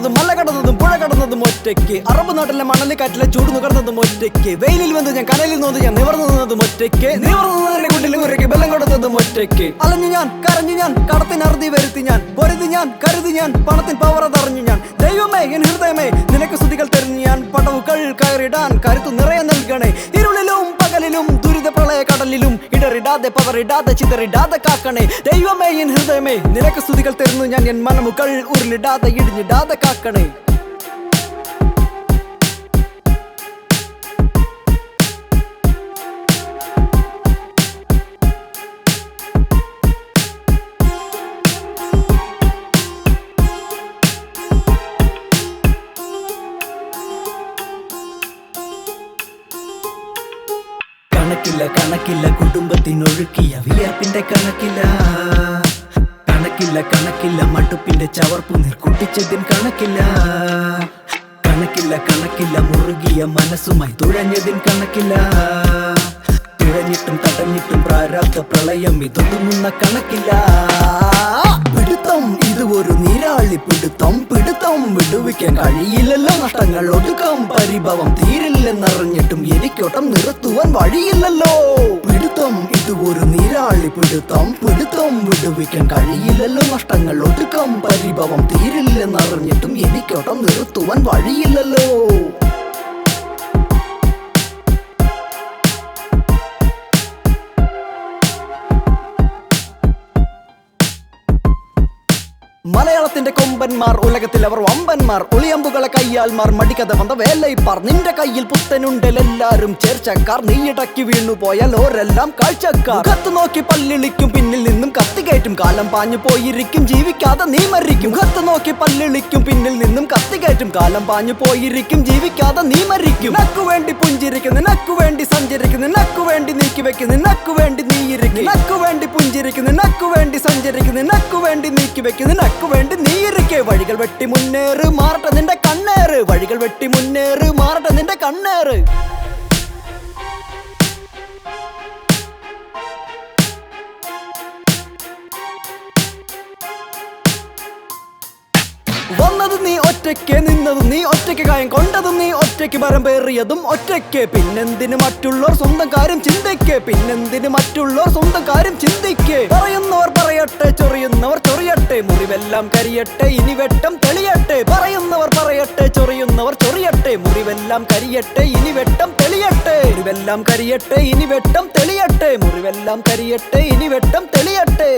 കടന്നതും മല കടന്നതും പുഴ കടന്നതും ഒറ്റയ്ക്ക്. അറബ് നാട്ടിലെ മണലി കാറ്റിലെ ചൂട് നുകർന്നതും ഒറ്റയ്ക്ക്. വെയിലിൽ വന്ന് ഞാൻ കനലിൽ നിന്ന് ഞാൻ നിവർന്നു നിന്നതും ഒറ്റയ്ക്ക്. നിവർന്നതിന്റെ കുട്ടിൽ മുരയ്ക്ക് ബലം കൊടുത്തതും ഒറ്റയ്ക്ക്. അലഞ്ഞു ഞാൻ കരഞ്ഞു ഞാൻ കടത്തിനറുതി വരുത്തി ഞാൻ. പൊരുതി ഞാൻ കരുതി ഞാൻ പണത്തിൻ പവർ അതറിഞ്ഞു ഞാൻ. ദൈവമേ എൻ ഹൃദയമേ നിനക്ക് സ്തുതികൾ തെരഞ്ഞു ഞാൻ. പടവുകൾ കയറിടാൻ കരുത്തു നിറയെ നൽകണേ. ഇടറിടാതെ ഇടാതെ ചിതറിടാതെ കാക്കണേ. ദൈവമേ എൻ ഹൃദയമേ നിനക്ക് സ്തുതികൾ തരുന്നു ഞാൻ എൻ മനമുകൾ ഉരുളിടാതെ ഇടിഞ്ഞിടാതെ കാക്കണേ. കണക്കില്ല കണക്കില്ല കുടുംബത്തിനൊഴുക്കിയ വിയർപ്പിന്റെ കണക്കില്ല. കണക്കില്ല കണക്കില്ല മടുപ്പിന്റെ ചവർപ്പു നിർക്കുട്ടിച്ചതിൻ കണക്കില്ല. കണക്കില്ല കണക്കില്ല മുറുകിയ മനസ്സുമായി തുഴഞ്ഞതിൻ കണക്കില്ല. തുഴഞ്ഞിട്ടും തടഞ്ഞിട്ടും പ്രാരാബ്ധ പ്രളയം ഇതൊന്നുന്ന കണക്കില്ല. പിടുത്തം ഇത് ഒരു നീരാളി പിടുത്തം. പിടുത്തം വിടുവിക്കാൻ കഴിയില്ലല്ലോ നഷ്ടങ്ങൾ ഒടുക്കം. പരിഭവം തീരില്ലെന്നറിഞ്ഞിട്ടും എനിക്കോട്ടം നിർത്തുവാൻ വഴിയില്ലല്ലോ. പിടുത്തം ഇത് ഒരു നീരാളി പിടുത്തം. പിടുത്തം വിടുവിക്കാൻ കഴിയില്ലല്ലോ നഷ്ടങ്ങൾ ഒടുക്കം. പരിഭവം തീരില്ലെന്നറിഞ്ഞിട്ടും എനിക്കോട്ടം നിർത്തുവാൻ വഴിയില്ലല്ലോ. മലയാളത്തിന്റെ കൊമ്പന്മാർ ഉലകത്തിൽ അവർ വമ്പന്മാർ. ഒളിയമ്പുകളെ കയ്യാൽമാർ മടിക്കഥ വന്ന വേലയിപ്പാർ നിന്റെ കയ്യിൽ പുത്തനുണ്ടൽ എല്ലാരും ചേർച്ചക്കാർ നീയിടക്കി വീണു പോയാൽ ഓരെല്ലാം കാഴ്ചക്കാർ. കത്ത് നോക്കി പല്ലിളിക്കും പിന്നിൽ നിന്നും കത്തി കയറ്റും. കാലം പാഞ്ഞു പോയിരിക്കും ജീവിക്കാതെ നീ മരിക്കും. കത്ത് നോക്കി പല്ലിളിക്കും പിന്നിൽ നിന്നും കത്തി കയറ്റും. കാലം പാഞ്ഞു പോയിരിക്കും ജീവിക്കാതെ നീ മരിക്കും. നക്കു വേണ്ടി പുഞ്ചിരിക്കും നക്കു വേണ്ടി സഞ്ചരിക്കുന്ന നക്കു വേണ്ടി നീക്കി വെക്കും നക്കു വേണ്ടി നീയിരിക്കും നക്കു വേണ്ടി പുഞ്ചിരിക്കും നക്കു വേണ്ടി സഞ്ചരിക്കുന്ന നക്കു വേണ്ടി നീക്കി വെക്കും നിനക്കു വേണ്ടി നീയിരിക്കെ വഴികൾ വെട്ടി മുന്നേറ്. മാറട്ടെ നിന്റെ കണ്ണേറ്. വഴികൾ വെട്ടി മുന്നേറ്. മാറട്ടെ നിന്റെ കണ്ണേറ്. വന്നത് നീ ഒറ്റയ്ക്ക് നിന്നതും നീ ഒറ്റയ്ക്ക് കായം കൊണ്ടതും നീ ഒറ്റയ്ക്ക് പരമ്പേറിയതും പേറിയതും ഒറ്റയ്ക്ക്. പിന്നെന്തിന് മറ്റുള്ളവർ സ്വന്തം കാര്യം ചിന്തയ്ക്ക് പിന്നെന്തിന് മറ്റുള്ളവർ സ്വന്തം കാര്യം ചിന്തിക്ക്? പറയുന്നവർ പറയട്ടെ ചൊറിയുന്നവർ ചൊറിയട്ടെ മുറിവെല്ലാം കരിയട്ടെ ഇനി വെട്ടം തെളിയട്ടെ. പറയുന്നവർ പറയട്ടെ ചൊറിയുന്നവർ ചൊറിയട്ടെ മുറിവെല്ലാം കരിയട്ടെ ഇനി വെട്ടം തെളിയട്ടെ. മുറിവെല്ലാം കരിയട്ടെ ഇനി വെട്ടം തെളിയട്ടെ മുറിവെല്ലാം കരിയട്ടെ ഇനി വെട്ടം തെളിയട്ടെ.